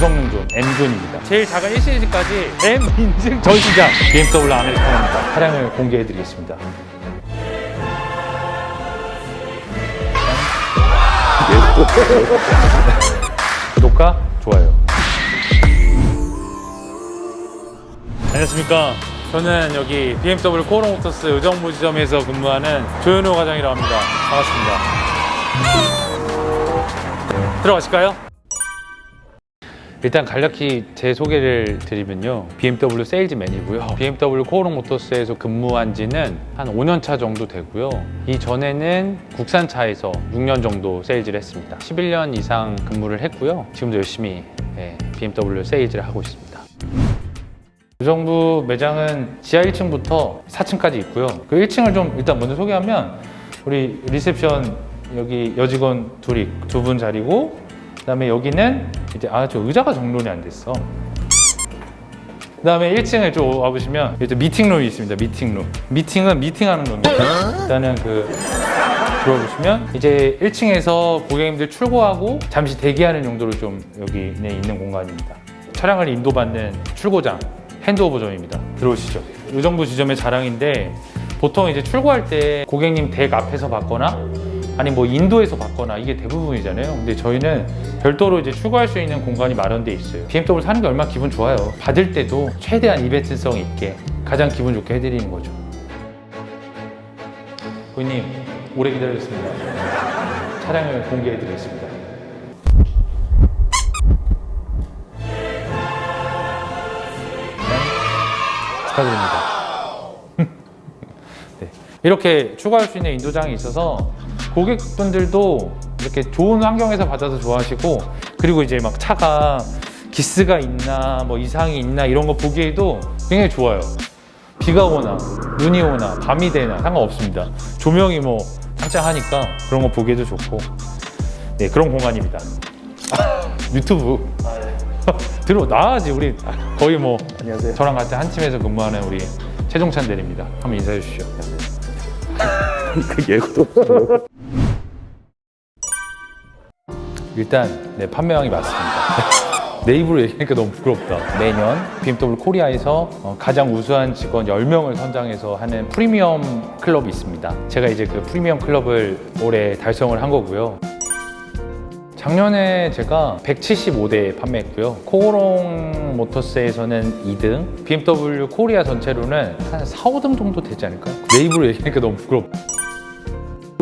고성능 존 M존입니다. 제일 작은 1시리즈까지 M 인증 전 시장 BMW 아메리카노입니다. 차량을 공개해 드리겠습니다. 구독과 좋아요. 안녕하십니까. 저는 여기 BMW 코로모터스 의정부 지점에서 근무하는 조현우 과장이라고 합니다. 반갑습니다. 들어가실까요? 일단 간략히 제 소개를 드리면요. BMW 세일즈맨이고요. BMW 코오롱 모터스에서 근무한 지는 한 5년 차 정도 되고요. 이전에는 국산차에서 6년 정도 세일즈를 했습니다. 11년 이상 근무를 했고요. 지금도 열심히 예, BMW 세일즈를 하고 있습니다. 의정부 매장은 지하 1층부터 4층까지 있고요. 그 1층을 좀 일단 먼저 소개하면 우리 리셉션 여기 여직원 둘이 두 분 자리고 그 다음에 여기는 이제 아 저 의자가 정돈이 안 됐어. 그 다음에 1층을 좀 와보시면 이제 미팅룸이 있습니다. 미팅룸. 미팅은 미팅하는 겁니다. 일단은 그 들어보시면 이제 1층에서 고객님들 출고하고 잠시 대기하는 용도로 좀 여기 내 있는 공간입니다. 차량을 인도받는 출고장 핸드오버 점입니다. 들어오시죠. 의정부 지점의 자랑인데 보통 이제 출고할 때 고객님 댁 앞에서 받거나 아니 뭐 인도에서 받거나 이게 대부분이잖아요. 근데 저희는 별도로 이제 출고할 수 있는 공간이 마련돼 있어요. BMW 사는 게 얼마나 기분 좋아요. 받을 때도 최대한 이벤트성 있게 가장 기분 좋게 해드리는 거죠. 고객님 오래 기다렸습니다. 차량을 공개해 드리겠습니다. 축하드립니다. 네. 이렇게 추가할 수 있는 인도장이 있어서 고객분들도 이렇게 좋은 환경에서 받아서 좋아하시고 그리고 이제 막 차가 기스가 있나 뭐 이상이 있나 이런 거 보기에도 굉장히 좋아요. 비가 오나 눈이 오나 밤이 되나 상관없습니다. 조명이 뭐 짱짱하니까 그런 거 보기에도 좋고 네 그런 공간입니다. 유튜브 들어 나와야지 우리 거의 뭐 안녕하세요. 저랑 같이 한 팀에서 근무하는 우리 최종찬 대리입니다. 한번 인사해 주시죠. 그 예고도 일단 네, 판매왕이 맞습니다. 내 입으로 얘기하니까 너무 부끄럽다. 매년 BMW 코리아에서 어, 가장 우수한 직원 10명을 선정해서 하는 프리미엄 클럽이 있습니다. 제가 이제 그 프리미엄 클럽을 올해 달성을 한 거고요. 작년에 제가 175대 판매했고요. 코오롱 모터스에서는 2등, BMW 코리아 전체로는 한 4, 5등 정도 되지 않을까요? 내 입으로 얘기하니까 너무 부끄럽다.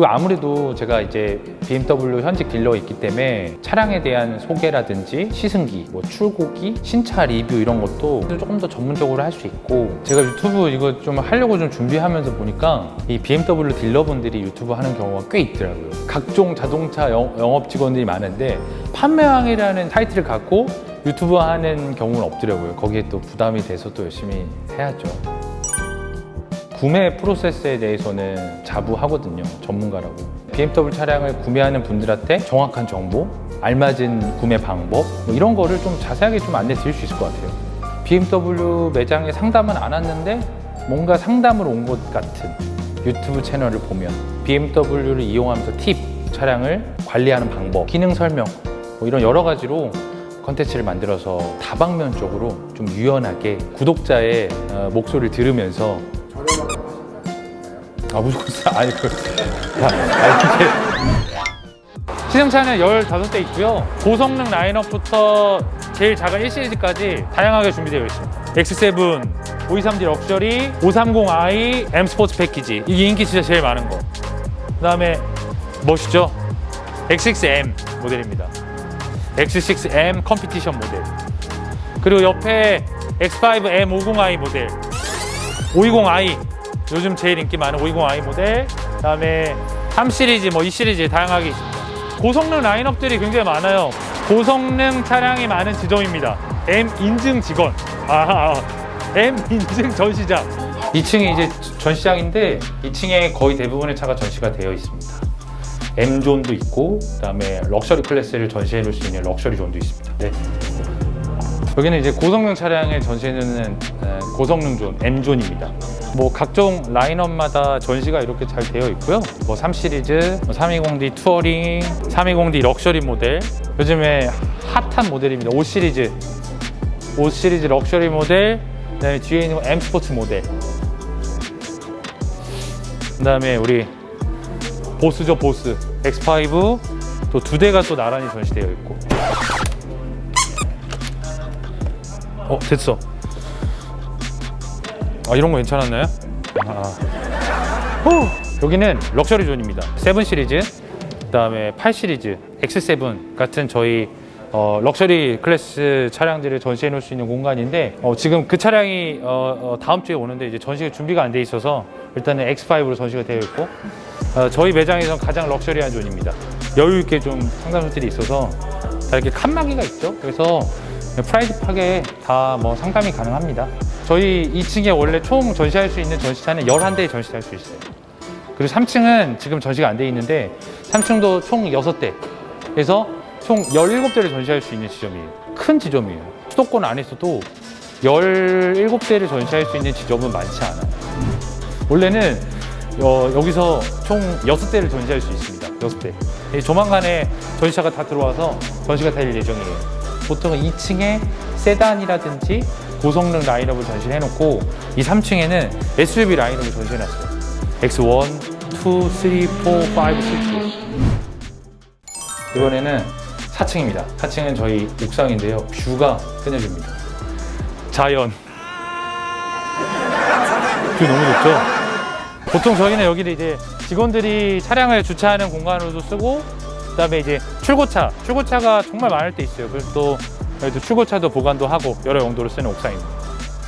아무래도 제가 이제 BMW 현직 딜러가 있기 때문에 차량에 대한 소개라든지 시승기, 뭐 출고기, 신차 리뷰 이런 것도 조금 더 전문적으로 할 수 있고 제가 유튜브 이거 좀 하려고 좀 준비하면서 보니까 이 BMW 딜러분들이 유튜브 하는 경우가 꽤 있더라고요. 각종 자동차 영, 영업 직원들이 많은데 판매왕이라는 타이틀을 갖고 유튜브 하는 경우는 없더라고요. 거기에 또 부담이 돼서 또 열심히 해야죠. 구매 프로세스에 대해서는 자부하거든요. 전문가라고. BMW 차량을 구매하는 분들한테 정확한 정보, 알맞은 구매 방법 뭐 이런 거를 좀 자세하게 좀 안내 드릴 수 있을 것 같아요. BMW 매장에 상담은 안 왔는데 뭔가 상담을 온 것 같은 유튜브 채널을 보면 BMW를 이용하면서 팁, 차량을 관리하는 방법, 기능 설명 뭐 이런 여러 가지로 컨텐츠를 만들어서 다방면적으로 좀 유연하게 구독자의 어, 목소리를 들으면서 아 무조건 싸 아니 그 야, 아니 이게. 시승차는 15대 있고요. 고성능 라인업부터 제일 작은 1시리즈까지 다양하게 준비되어 있습니다. X7, 523D 럭셔리, 530i, M 스포츠 패키지. 이게 인기 진짜 제일 많은 거. 그 다음에 멋있죠? X6M 모델입니다. X6M 컴피티션 모델. 그리고 옆에 X5 M50i 모델. 520i 요즘 제일 인기 많은 520i 모델 그다음에 3 시리즈 뭐 2 시리즈 다양하게 있습니다. 고성능 라인업들이 굉장히 많아요. 고성능 차량이 많은 지점입니다. M 인증 직원. 아, M 인증 전시장. 2층이 이제 전시장인데 2층에 거의 대부분의 차가 전시가 되어 있습니다. M존도 있고 그다음에 럭셔리 클래스를 전시해 놓을 수 있는 럭셔리 존도 있습니다. 네. 여기는 이제 고성능 차량을 전시해 놓는 에, 고성능 존, M존입니다. 뭐 각종 라인업마다 전시가 이렇게 잘 되어 있고요. 뭐 3 시리즈, 뭐 320D 투어링, 320D 럭셔리 모델, 요즘에 핫한 모델입니다. 5 시리즈. 5 시리즈 럭셔리 모델, 그다음에 뒤에 있는 거 M 스포츠 모델. 그다음에 우리 보스죠 보스 X5 또 두 대가 또 나란히 전시되어 있고. 어 됐어. 아 이런 거 괜찮았나요? 아. 후, 여기는 럭셔리 존입니다. 7 시리즈, 그다음에 8 시리즈, X7 같은 저희 어, 럭셔리 클래스 차량들을 전시해 놓을 수 있는 공간인데 어, 지금 그 차량이 어, 어, 다음 주에 오는데 이제 전시가 준비가 안 돼 있어서 일단은 X5로 전시가 되어 있고 어, 저희 매장에서 가장 럭셔리한 존입니다. 여유 있게 좀 상담들이 있어서 다 이렇게 칸막이가 있죠. 그래서 프라이드 팍에 다 뭐 상담이 가능합니다. 저희 2층에 원래 총 전시할 수 있는 전시차는 11대 전시할 수 있어요. 그리고 3층은 지금 전시가 안 돼 있는데 3층도 총 6대. 그래서 총 17대를 전시할 수 있는 지점이에요. 큰 지점이에요. 수도권 안에서도 17대를 전시할 수 있는 지점은 많지 않아요. 원래는 어, 여기서 총 6대를 전시할 수 있습니다. 6대. 예, 조만간에 전시차가 다 들어와서 전시가 될 예정이에요. 보통은 2층에 세단이라든지 고성능 라인업을 전시를 해놓고 이 3층에는 SUV 라인업을 전시해놨어요. X1, 2, 3, 4, 5, 6. 이번에는 4층입니다. 4층은 저희 옥상인데요. 뷰가 끝내줍니다. 자연. 뷰 너무 좋죠? 보통 저희는 여기를 이제 직원들이 차량을 주차하는 공간으로도 쓰고 그다음에 이제 출고차, 출고차가 정말 많을 때 있어요. 그래서 또 여기도 출고차도 보관도 하고 여러 용도로 쓰는 옥상입니다.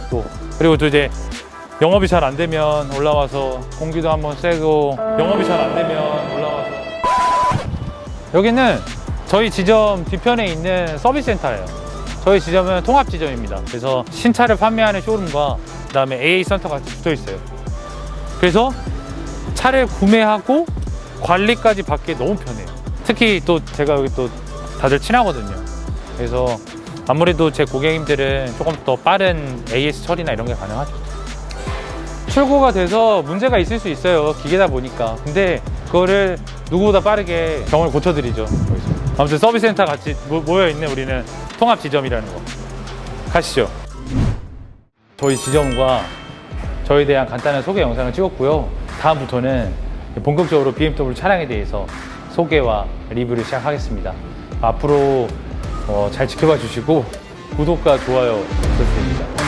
또 그리고 또 이제 영업이 잘 안 되면 올라와서 공기도 한번 쐬고 영업이 잘 안 되면 올라와서 여기는 저희 지점 뒤편에 있는 서비스 센터예요. 저희 지점은 통합 지점입니다. 그래서 신차를 판매하는 쇼룸과 그다음에 AA 센터가 붙어 있어요. 그래서 차를 구매하고 관리까지 받기 너무 편해요. 특히 또 제가 여기 또 다들 친하거든요. 그래서 아무래도 제 고객님들은 조금 더 빠른 AS 처리나 이런 게 가능하죠. 출고가 돼서 문제가 있을 수 있어요. 기계다 보니까. 근데 그거를 누구보다 빠르게 병을 고쳐드리죠. 아무튼 서비스 센터 같이 모- 모여있는 우리는 통합 지점이라는 거. 가시죠. 저희 지점과 저에 대한 간단한 소개 영상을 찍었고요. 다음부터는 본격적으로 BMW 차량에 대해서 소개와 리뷰를 시작하겠습니다. 앞으로 어, 잘 지켜봐 주시고 구독과 좋아요 부탁드립니다.